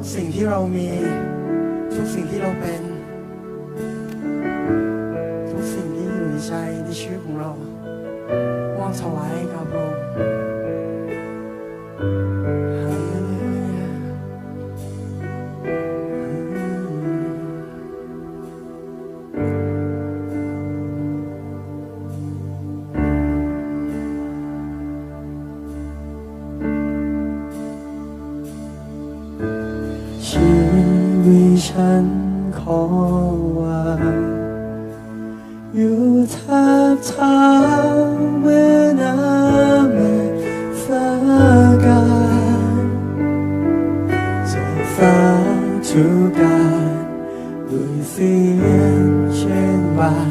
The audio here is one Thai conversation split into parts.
กสิ่งที่เรามี ทุกสิ่งที่เราเป็น ทุกสิ่งที่อยู่ในใจในชีวิตของเราวางถวายกับพระองค์ ฉันขอวางอยู่แทบเท้าเมื่อน้ำสากาจะฟ้าทุการด้วยเสียงเช่นว่า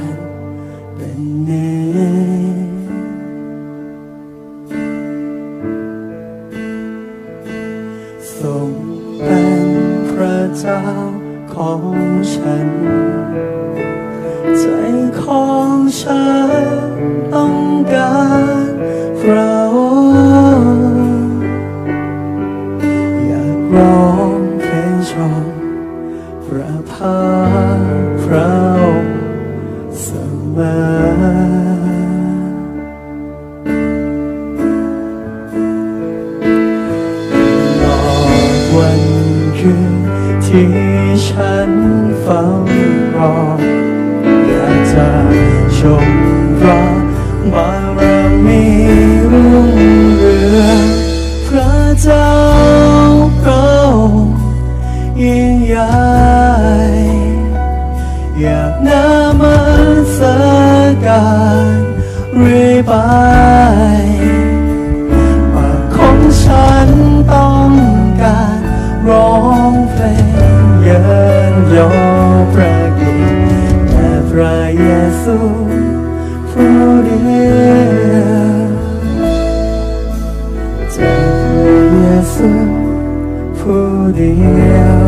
ของฉัน ใจของฉันต้องการเราอยากร้องเพลงชมพระพักพระสมาวันคืนที่ ฉันเฝ้ารออยากจะชมรักมา so forever. Time for yes, forever.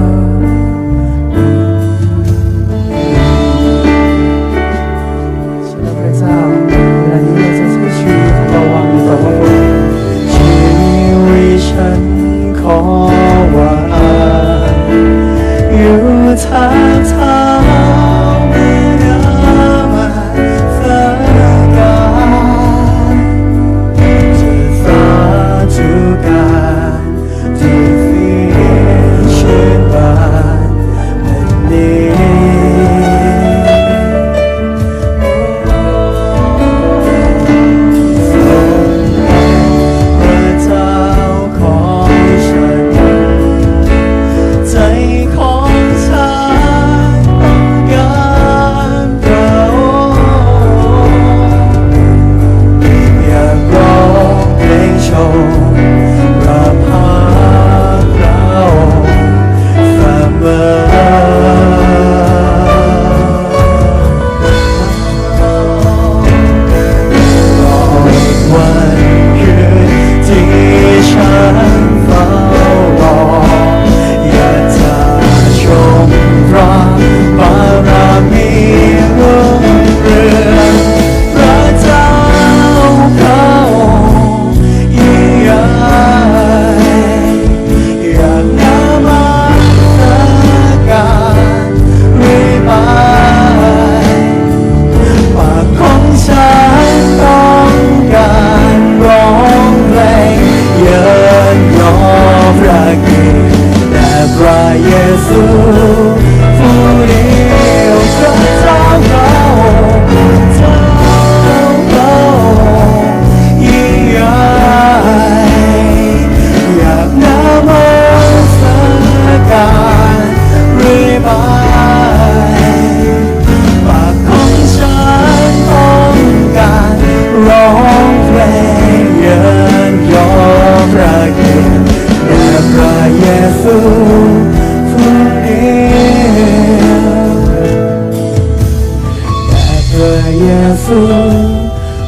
예수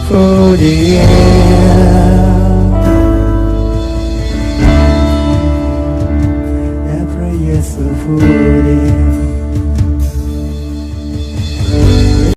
소리에 Every 예수